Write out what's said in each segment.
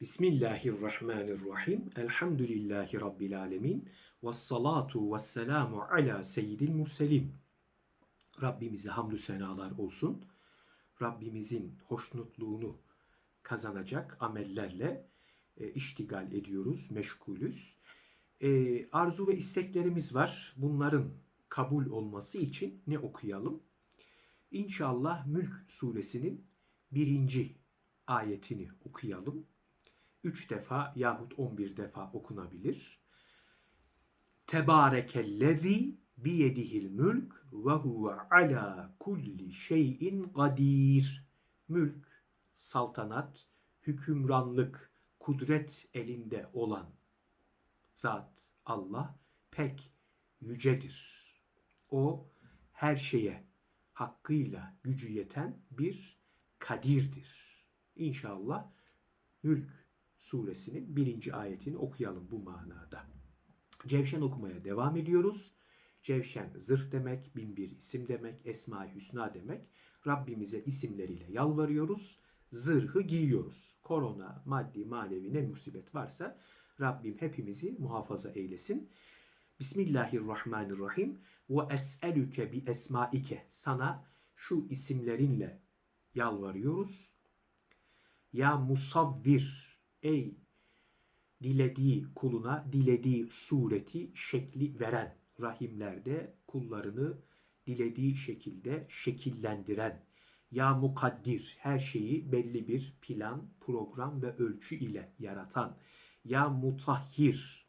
Bismillahirrahmanirrahim. Elhamdülillahi Rabbil alemin. Ve salatu ve selamu ala seyyidil murselin. Rabbimize hamdü senalar olsun. Rabbimizin hoşnutluğunu kazanacak amellerle e, iştigal ediyoruz, meşgulüz. E, arzu ve isteklerimiz var. Bunların kabul olması için ne okuyalım? İnşallah Mülk suresinin birinci ayetini okuyalım. Üç defa yahut on bir defa okunabilir. Tebarekellezi biyedihil mülk ve huve ala kulli şeyin kadir. Mülk, saltanat, hükümranlık, kudret elinde olan zat Allah pek yücedir. O her şeye hakkıyla gücü yeten bir kadirdir. İnşallah Mülk suresinin birinci ayetini okuyalım bu manada. Cevşen okumaya devam ediyoruz. Cevşen zırh demek, bin bir isim demek, Esma-i Hüsna demek. Rabbimize isimleriyle yalvarıyoruz. Zırhı giyiyoruz. Korona, maddi, manevi ne musibet varsa Rabbim hepimizi muhafaza eylesin. Bismillahirrahmanirrahim. Ve es'elüke bi esmaike. Sana şu isimlerinle yalvarıyoruz. Ya musavvir. Ey dilediği kuluna dilediği sureti, şekli veren, rahimlerde kullarını dilediği şekilde şekillendiren, ya mukaddir, her şeyi belli bir plan, program ve ölçü ile yaratan, ya mutahhir,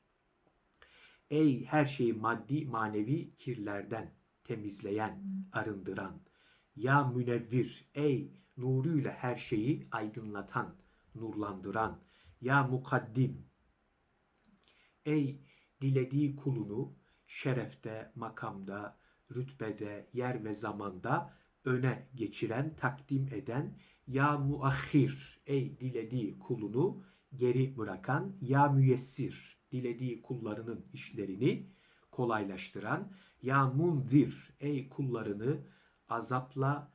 ey her şeyi maddi manevi kirlerden temizleyen, arındıran, ya münevvir, ey nuruyla her şeyi aydınlatan, nurlandıran, ya mukaddim, ey dilediği kulunu şerefte, makamda, rütbede, yer ve zamanda öne geçiren, takdim eden, ya muahhir, ey dilediği kulunu geri bırakan, ya müyessir, dilediği kullarının işlerini kolaylaştıran, ya munzir, ey kullarını azapla,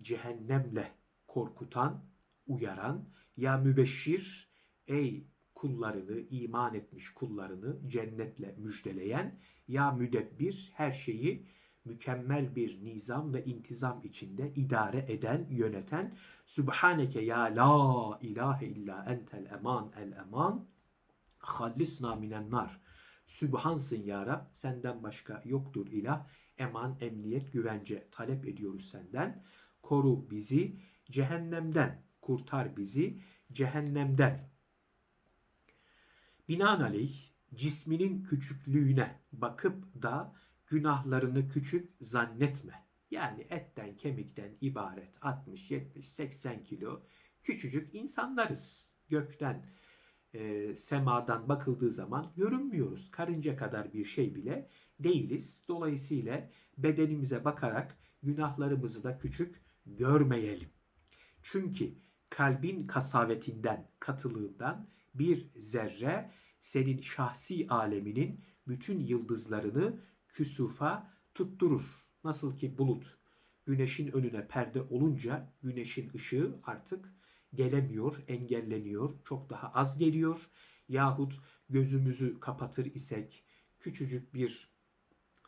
cehennemle korkutan, uyaran, ya mübeşşir, ey kullarını, iman etmiş kullarını cennetle müjdeleyen, ya müdebbir, her şeyi mükemmel bir nizam ve intizam içinde idare eden, yöneten, Sübhaneke ya la ilahe illa entel eman el eman, hallisna minen nar. Sübhansın ya Rab, senden başka yoktur ilah, eman, emniyet, güvence talep ediyoruz senden. Koru bizi cehennemden, kurtar bizi cehennemden. Binaenaleyh cisminin küçüklüğüne bakıp da günahlarını küçük zannetme. Yani etten kemikten ibaret 60, 70, 80 kilo küçücük insanlarız. Gökten, e, semadan bakıldığı zaman görünmüyoruz. Karınca kadar bir şey bile değiliz. Dolayısıyla bedenimize bakarak günahlarımızı da küçük görmeyelim. Çünkü kalbin kasavetinden, katılığından bir zerre senin şahsi aleminin bütün yıldızlarını küsufa tutturur. Nasıl ki bulut güneşin önüne perde olunca güneşin ışığı artık gelemiyor, engelleniyor, çok daha az geliyor. Yahut gözümüzü kapatır isek küçücük bir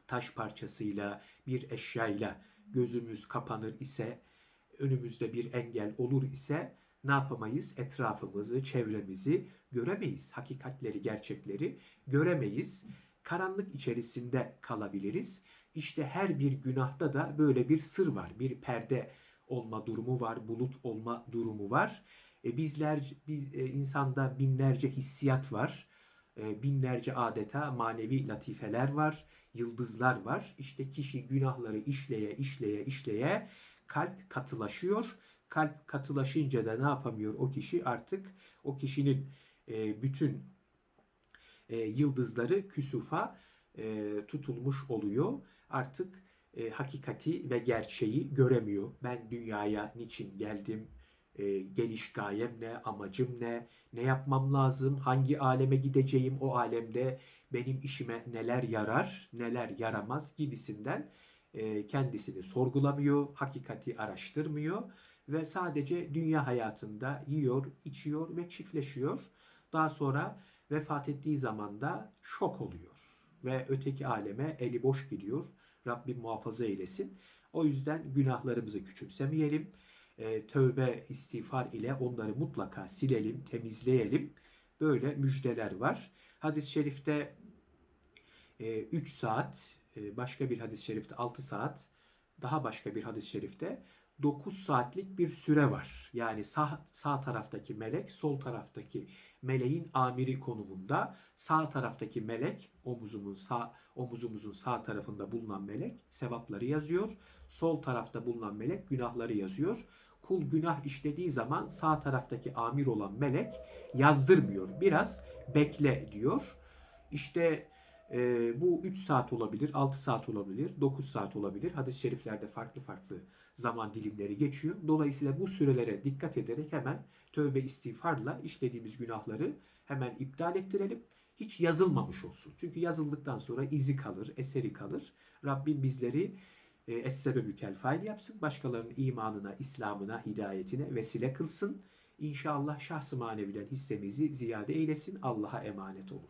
taş parçasıyla, bir eşyayla gözümüz kapanır ise, önümüzde bir engel olur ise ne yapamayız? Etrafımızı, çevremizi göremeyiz. Hakikatleri, gerçekleri göremeyiz. Karanlık içerisinde kalabiliriz. İşte her bir günahta da böyle bir sır var. Bir perde olma durumu var, bulut olma durumu var. E, bizler, biz, e, insanda binlerce hissiyat var. E, binlerce adeta manevi latifeler var, yıldızlar var. İşte kişi günahları işleye, işleye, işleye kalp katılaşıyor kalp katılaşınca da ne yapamıyor o kişi artık o kişinin e, bütün e, yıldızları küsufa e, tutulmuş oluyor. Artık e, hakikati ve gerçeği göremiyor. Ben dünyaya niçin geldim? E, geliş gayem ne? Amacım ne? Ne yapmam lazım? Hangi aleme gideceğim? O alemde benim işime neler yarar, neler yaramaz gibisinden e, kendisini sorgulamıyor, hakikati araştırmıyor ve sadece dünya hayatında yiyor, içiyor ve çiftleşiyor. Daha sonra vefat ettiği zaman da şok oluyor ve öteki aleme eli boş gidiyor. Rabbim muhafaza eylesin. O yüzden günahlarımızı küçümsemeyelim. E, tövbe, istiğfar ile onları mutlaka silelim, temizleyelim. Böyle müjdeler var. Hadis-i şerifte 3 saat, e, başka bir hadis-i şerifte 6 saat, daha başka bir hadis-i şerifte 9 saatlik bir süre var. Yani sağ, sağ taraftaki melek, sol taraftaki meleğin amiri konumunda. Sağ taraftaki melek, omuzumun sağ omuzumuzun sağ tarafında bulunan melek sevapları yazıyor. Sol tarafta bulunan melek günahları yazıyor. Kul günah işlediği zaman sağ taraftaki amir olan melek yazdırmıyor. Biraz bekle diyor. İşte e, bu 3 saat olabilir, 6 saat olabilir, 9 saat olabilir. Hadis-i şeriflerde farklı farklı zaman dilimleri geçiyor. Dolayısıyla bu sürelere dikkat ederek hemen tövbe istiğfarla işlediğimiz günahları hemen iptal ettirelim. Hiç yazılmamış olsun. Çünkü yazıldıktan sonra izi kalır, eseri kalır. Rabbim bizleri e, es-sebebü kel fail yapsın. Başkalarının imanına, İslam'ına, hidayetine vesile kılsın. İnşallah şahs-ı maneviden hissemizi ziyade eylesin. Allah'a emanet olun.